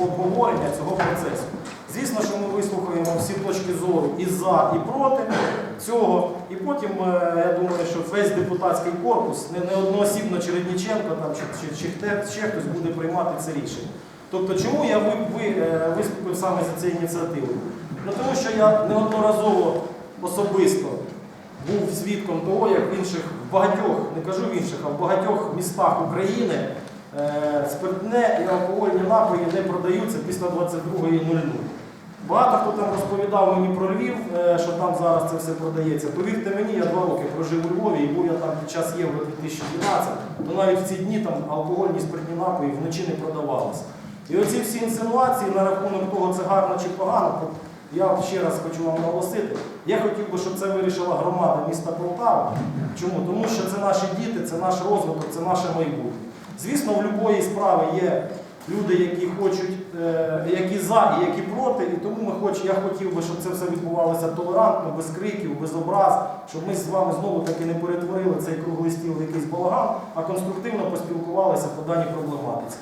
обговорення цього процесу. Звісно, що ми вислухаємо всі точки зору і за, і проти цього. І потім, е, я думаю, що весь депутатський корпус, не, одноосібно Чередніченко там, чи, чи, чи ще хтось буде приймати це рішення. Тобто, чому я ви, ви, е, виступив саме за цією ініціативою? Ну, тому що я неодноразово особисто був свідком того, як в інших, в багатьох, не кажу в інших, а в багатьох містах України спиртне і алкогольні напої не продаються після 22.00. Багато хто там розповідав мені про Львів, е, що там зараз це все продається. Повірте мені, я два роки прожив у Львові і був я там під час Євро 2012, то навіть в ці дні там алкогольні спиртні напої вночі не продавалися. І оці всі інсинуації на рахунок того, це гарно чи погано, я ще раз хочу вам наголосити. Я хотів би, щоб це вирішила громада міста Полтава. Чому? Тому що це наші діти, це наш розвиток, це наше майбутнє. Звісно, в будь-якої справи є люди, які хочуть, е, які за і які проти. І тому ми хоч, я хотів би, щоб це все відбувалося толерантно, без криків, без образ, щоб ми з вами знову таки не перетворили цей круглий стіл в якийсь балаган, а конструктивно поспілкувалися по даній проблематиці.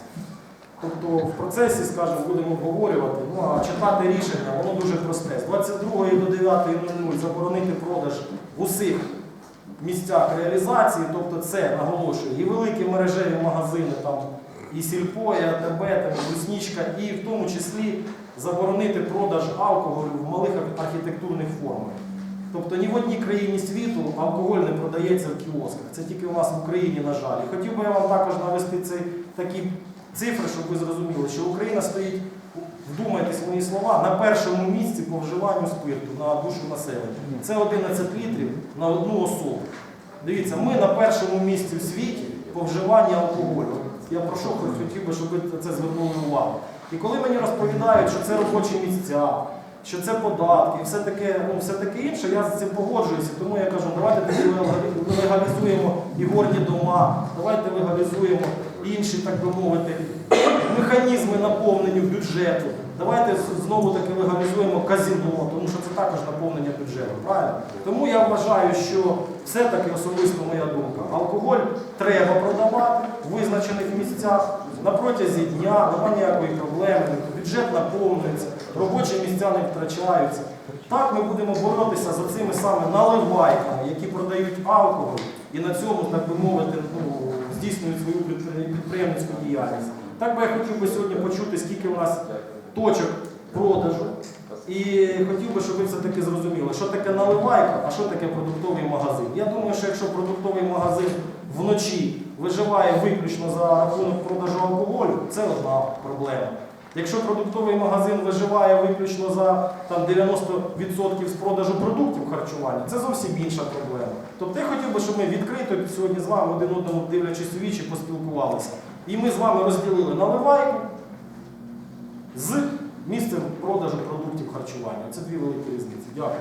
Тобто в процесі, скажімо, будемо обговорювати, ну а читати рішення, воно дуже просте. З 22 до 9.00 заборонити продаж усіх місцях реалізації, тобто це наголошую, і великі мережеві магазини, там, і Сільпо, і АТБ, там, і Руснічка, і в тому числі заборонити продаж алкоголю в малих архітектурних формах. Тобто ні в одній країні світу алкоголь не продається в кіосках. Це тільки у нас в Україні, на жаль. І хотів би я вам також навести ці такі цифри, щоб ви зрозуміли, що Україна стоїть, в мої слова, на першому місці по вживанню спирту на душу населення. Це 11 літрів на одну особу. Дивіться, ми на першому місці в світі по вживанню алкоголю. Я прошу, хотів би, щоб ви це звернули увагу. І коли мені розповідають, що це робочі місця, що це податки, і все таке, ну, все таке інше, я з цим погоджуюся. Тому я кажу, давайте легалізуємо і горні дома, давайте легалізуємо інші, так би мовити, механізми наповнення бюджету. Давайте знову таки легалізуємо казіно, тому що це також наповнення бюджету. Правильно? Тому я вважаю, що все-таки особисто моя думка, алкоголь треба продавати в визначених місцях на протязі дня, немає ніякої проблеми, бюджет наповнюється, робочі місця не втрачаються. Так ми будемо боротися за цими саме наливайками, які продають алкоголь і на цьому, так би мовити, ну, здійснюють свою підприємницьку діяльність. Так би я хотів би сьогодні почути, скільки у нас точок продажу. І хотів би, щоб ви все-таки зрозуміли, що таке наливайка, а що таке продуктовий магазин. Я думаю, що якщо продуктовий магазин вночі виживає виключно за рахунок продажу алкоголю, це одна проблема. Якщо продуктовий магазин виживає виключно за там, 90% з продажу продуктів харчування, це зовсім інша проблема. Тобто я хотів би, щоб ми відкрито сьогодні з вами один одному дивлячись у вічі, поспілкувалися. І ми з вами розділили наливайку з харчування. Це дві великі різниці. Дякую.